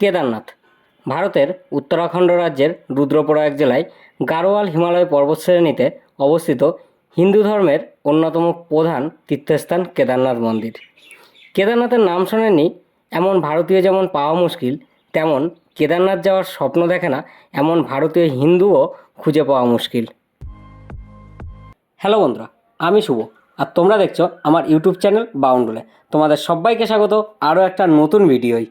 কেদারনাথ। ভারতের উত্তরাখণ্ড রাজ্যের রুদ্রপ্রয়াগ জেলায় গারোয়াল হিমালয় পর্বতশ্রেণীতে অবস্থিত হিন্দু ধর্মের অন্যতম প্রধান তীর্থস্থান কেদারনাথ মন্দির। কেদারনাথের নাম শোনেননি এমন ভারতীয় যেমন পাওয়া মুশকিল, তেমন কেদারনাথ যাওয়ার স্বপ্ন দেখে না এমন ভারতীয় হিন্দুও খুঁজে পাওয়া মুশকিল। হ্যালো বন্ধুরা, আমি শুভ। আর তোমরা দেখছ আমার ইউটিউব চ্যানেল বাউন্ডুলে। তোমাদের সবাইকে স্বাগত আরও একটা নতুন ভিডিওই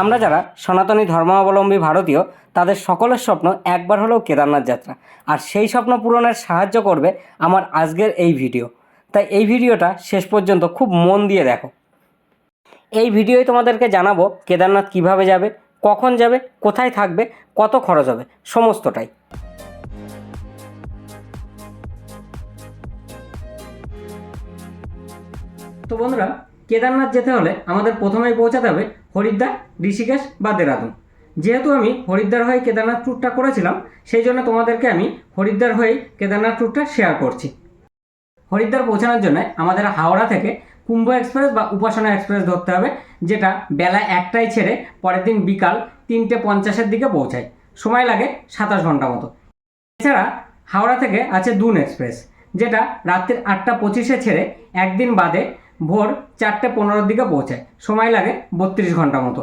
আমরা যারা সনাতনী ধর্মাবলম্বী ভারতীয়, তাদের সকলের স্বপ্ন একবার হলেও কেদারনাথ যাত্রা। আর সেই স্বপ্ন পূরণের সাহায্য করবে আমার আজকের এই ভিডিও। তাই এই ভিডিওটা শেষ পর্যন্ত খুব মন দিয়ে দেখো। এই ভিডিওয় তোমাদেরকে জানাব কেদারনাথ কীভাবে যাবে, কখন যাবে, কোথায় থাকবে, কত খরচ হবে, সমস্তটাই। তো বন্ধুরা, কেদারনাথ যেতে হলে আমাদের প্রথমেই পৌঁছাতে হবে হরিদ্বার, ঋষিকেশ বা দেরাদুন। যেহেতু আমি হরিদ্বার হয়ে কেদারনাথ ট্যুরটা করেছিলাম, সেই জন্য তোমাদেরকে আমি হরিদ্বার হয়ে কেদারনাথ ট্যুরটা শেয়ার করছি। হরিদ্বার পৌঁছানোর জন্য আমাদের হাওড়া থেকে কুম্ভ এক্সপ্রেস বা উপাসনা এক্সপ্রেস ধরতে হবে, যেটা বেলা একটায় ছেড়ে পরের দিন বিকাল তিনটে পঞ্চাশের দিকে পৌঁছায়। সময় লাগে সাতাশ ঘণ্টা মতো। এছাড়া হাওড়া থেকে আছে দুন এক্সপ্রেস যেটা রাত্রির আটটা পঁচিশে ছেড়ে একদিন বাদে ভোর চারটে পনেরোর দিকে পৌঁছায়। সময় লাগে বত্রিশ ঘণ্টা মতো।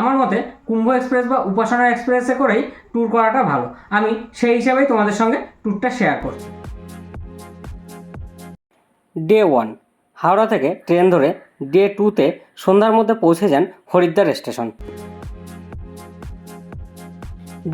আমার মতে কুম্ভ এক্সপ্রেস বা উপাসনা এক্সপ্রেসে করেই ট্যুর করাটা ভালো। আমি সেই হিসাবেই তোমাদের সঙ্গে ট্যুরটা শেয়ার করছি। ডে ওয়ান হাওড়া থেকে ট্রেন ধরে ডে টুতে সন্ধ্যার মধ্যে পৌঁছে যান হরিদ্বার স্টেশন।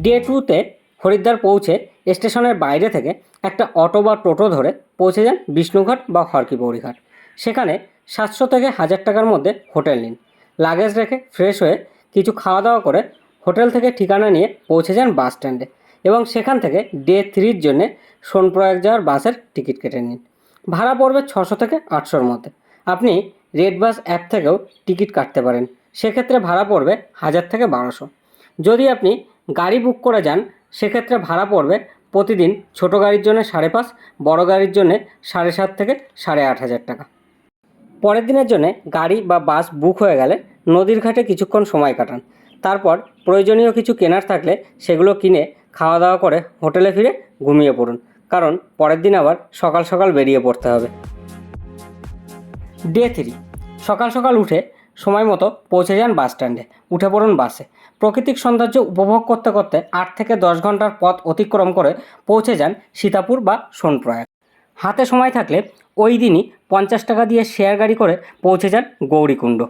ডে টুতে হরিদ্বার পৌঁছে স্টেশনের বাইরে থেকে একটা অটো বা টোটো ধরে পৌঁছে যান বিষ্ণুঘাট বা হরকি ঘাট সেখানে সাতশো থেকে হাজার টাকার মধ্যে হোটেল নিন। লাগেজ রেখে ফ্রেশ হয়ে কিছু খাওয়া দাওয়া করে হোটেল থেকে ঠিকানা নিয়ে পৌঁছে যান বাস স্ট্যান্ডে এবং সেখান থেকে ডে থ্রির জন্যে সোনপ্রয়াগ যাওয়ার বাসের টিকিট কেটে নিন। ভাড়া পড়বে ছশো থেকে আটশোর মধ্যে। আপনি রেড বাস অ্যাপ থেকেও টিকিট কাটতে পারেন। সেক্ষেত্রে ভাড়া পড়বে হাজার থেকে বারোশো। যদি আপনি গাড়ি বুক করে যান, সেক্ষেত্রে ভাড়া পড়বে প্রতিদিন ছোট গাড়ির জন্য সাড়ে পাঁচ, বড় গাড়ির জন্য সাড়ে সাত থেকে সাড়ে আট হাজার টাকা। পরের দিনের জন্য গাড়ি বা বাস বুক হয়ে গেলে নদীর ঘাটে কিছুক্ষণ সময় কাটান। তারপর প্রয়োজনীয় কিছু কেনার থাকলে সেগুলো কিনে খাওয়া দাওয়া করে হোটেলে ফিরে ঘুমিয়ে পড়ুন। কারণ পরের দিন আবার সকাল সকাল বেরিয়ে পড়তে হবে। Day three. সকাল সকাল উঠে সময় মতো পৌঁছে যান বাস স্ট্যান্ডে। উঠে পড়ুন বাসে। প্রাকৃতিক সৌন্দর্য উপভোগ করতে করতে আট থেকে দশ ঘণ্টার পথ অতিক্রম করে পৌঁছে যান সীতাপুর বা সোনপ্রয়াগ। হাতে সময় থাকলে ওই দিনই পঞ্চাশ টাকা দিয়ে শেয়ার গাড়ি করে পৌঁছে যান গৌরীকুণ্ড।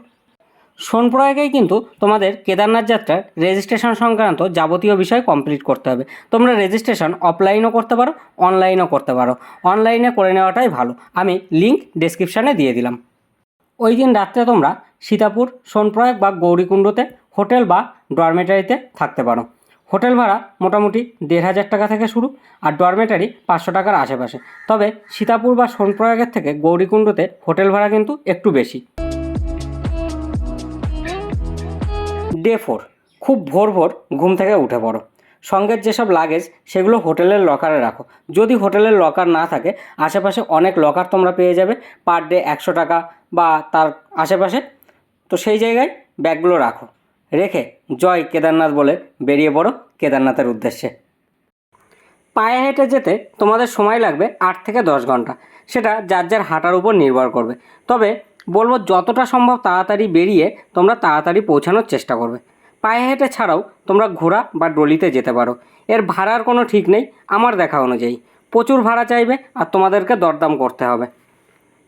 সোনপ্রয়াগেই কিন্তু তোমাদের কেদারনাথ যাত্রার রেজিস্ট্রেশন সংক্রান্ত যাবতীয় বিষয় কমপ্লিট করতে হবে। তোমরা রেজিস্ট্রেশন অফলাইনও করতে পারো অনলাইনও করতে পারো। অনলাইনে করে নেওয়াটাই ভালো। আমি লিঙ্ক ডেসক্রিপশানে দিয়ে দিলাম। ওই দিন রাত্রে তোমরা সীতাপুর, সোনপ্রয়াগ বা গৌরীকুণ্ডতে হোটেল বা ডরমেটারিতে থাকতে পারো। হোটেল ভাড়া মোটামুটি দেড় হাজার টাকা থেকে শুরু আর ডরমেটারি পাঁচশো টাকার আশেপাশে। তবে সীতাপুর বা সোনপ্রয়াগের থেকে গৌরীকুণ্ডতে হোটেল ভাড়া কিন্তু একটু বেশি। ডে ফোর খুব ভোর ভোর ঘুম থেকে উঠে পড়ো। সঙ্গের যেসব লাগেজ সেগুলো হোটেলের লকারে রাখো। যদি হোটেলের লকার না থাকে, আশেপাশে অনেক লকার তোমরা পেয়ে যাবে। পার ডে একশো টাকা বা তার আশেপাশে। তো সেই জায়গায় ব্যাগগুলো রাখো। রেখে জয় কেদারনাথ বলে বেরিয়ে পড়ো কেদারনাথের উদ্দেশ্যে। পায়ে হেঁটে যেতে তোমাদের সময় লাগবে আট থেকে দশ ঘণ্টা। সেটা যার যার হাঁটার উপর নির্ভর করবে। তবে বলব যতটা সম্ভব তাড়াতাড়ি বেরিয়ে তোমরা তাড়াতাড়ি পৌঁছানোর চেষ্টা করবে। পায়ে হেঁটে ছাড়াও তোমরা ঘোড়া বা ডলিতে যেতে পারো। এর ভাড়ার কোনো ঠিক নেই আমার দেখা অনুযায়ী। প্রচুর ভাড়া চাইবে আর তোমাদেরকে দরদাম করতে হবে।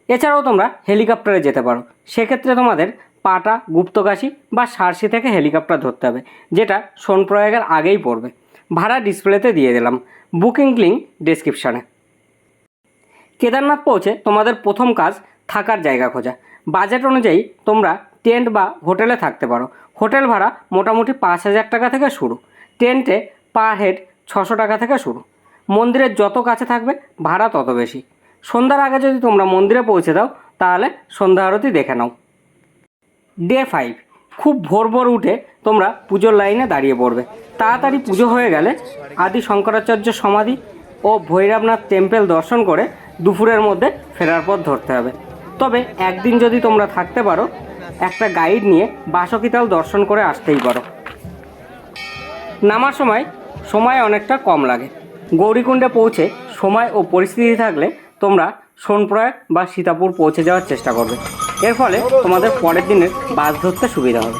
এছাড়াও তোমরা হেলিকপ্টারে যেতে পারো। সেক্ষেত্রে তোমাদের পাটা গুপ্তকাশি বা সারসি থেকে হেলিকপ্টার ধরতে হবে, যেটা সোনপ্রয়াগের আগেই পড়বে। ভাড়া ডিসপ্লেতে দিয়ে দিলাম। বুকিং লিঙ্ক ডেসক্রিপশানে। কেদারনাথ পৌঁছে তোমাদের প্রথম কাজ থাকার জায়গা খোঁজা। বাজেট অনুযায়ী তোমরা টেন্ট বা হোটেলে থাকতে পারো। হোটেল ভাড়া মোটামুটি পাঁচ হাজার টাকা থেকে শুরু। টেন্টে পার হেড ছশো টাকা থেকে শুরু। মন্দিরের যত কাছে থাকবে, ভাড়া তত বেশি। সন্ধ্যার আগে যদি তোমরা মন্দিরে পৌঁছে দাও, তাহলে সন্ধ্যা আরতি দেখে নাও। ডে ফাইভ খুব ভোর ভোর উঠে তোমরা পুজোর লাইনে দাঁড়িয়ে পড়বে। তাড়াতাড়ি পুজো হয়ে গেলে আদি শঙ্করাচার্য সমাধি ও ভৈরবনাথ টেম্পেল দর্শন করে দুপুরের মধ্যে ফেরার পথ ধরতে হবে। তবে একদিন যদি তোমরা থাকতে পারো, একটা গাইড নিয়ে বাসকিতাল দর্শন করে আসতেই পারো। নামার সময় সময় অনেকটা কম লাগে। গৌরীকুণ্ডে পৌঁছে সময় ও পরিস্থিতি থাকলে তোমরা সোনপ্রয়াগ বা সীতাপুর পৌঁছে যাওয়ার চেষ্টা করবে। এর ফলে তোমাদের পরের দিনের বাস ধরতে সুবিধা হবে।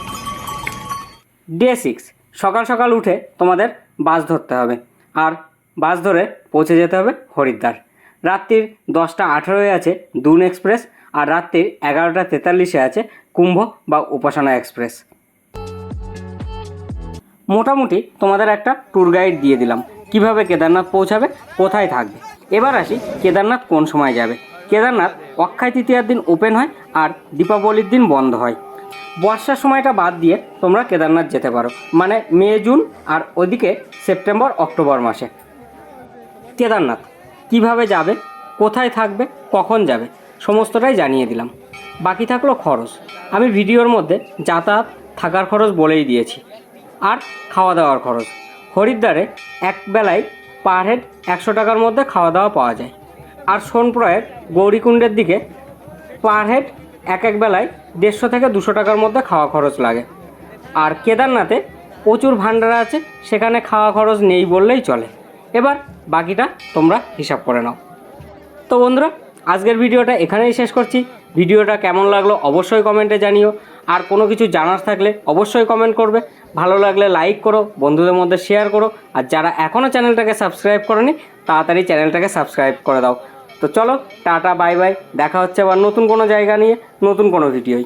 ডে সিক্স, সকাল সকাল উঠে তোমাদের বাস ধরতে হবে। আর বাস ধরে পৌঁছে যেতে হবে হরিদ্বার। রাত্রির দশটা আঠেরোয় আছে দুন এক্সপ্রেস আর রাত্রির এগারোটা তেতাল্লিশে আছে কুম্ভ বা উপাসনা এক্সপ্রেস। মোটামুটি তোমাদের একটা ট্যুর গাইড দিয়ে দিলাম। কীভাবে কেদারনাথ পৌঁছাবে, কোথায় থাকবে? এবার আসি কেদারনাথ কোন সময় যাবে। কেদারনাথ অক্ষয় তৃতীয়ার দিন ওপেন হয় আর দীপাবলির দিন বন্ধ হয়। বর্ষার সময়টা বাদ দিয়ে তোমরা কেদারনাথ যেতে পারো। মানে মে, জুন আর ওদিকে সেপ্টেম্বর, অক্টোবর মাসে। কেদারনাথ কীভাবে যাবে, কোথায় থাকবে, কখন যাবে, সমস্তটাই জানিয়ে দিলাম। বাকি থাকল খরচ। আমি ভিডিওর মধ্যে যাতায়াত, থাকার খরচ বলেই দিয়েছি। আর খাওয়া দাওয়ার খরচ। হরিদ্বারে এক বেলায় পার হেড একশো টাকার মধ্যে খাওয়া দাওয়া পাওয়া যায়। আর সোনপ্রয়ের গৌরীকুণ্ডের দিকে পার হেড এক এক বেলায় দেড়শো থেকে দুশো টাকার মধ্যে খাওয়া খরচ লাগে। আর কেদারনাথে প্রচুর ভান্ডারা আছে, সেখানে খাওয়া খরচ নেই বললেই চলে। এবার বাকিটা তোমরা হিসাব করে নাও। তো বন্ধুরা, আজকের ভিডিওটা এখানেই শেষ করছি। ভিডিওটা কেমন লাগল অবশ্যই কমেন্টে জানিও। আর কোনো কিছু জানার থাকলে অবশ্যই কমেন্ট করবে। ভালো লাগলে লাইক করো, বন্ধুদের মধ্যে শেয়ার করো। আর যারা এখনও চ্যানেলটাকে সাবস্ক্রাইব করনি, তাড়াতাড়ি চ্যানেলটাকে সাবস্ক্রাইব করে দাও। তো চলো, টাটা, বাই বাই। দেখা হচ্ছে আবার নতুন কোনো জায়গা নিয়ে, নতুন কোনো ভিডিওয়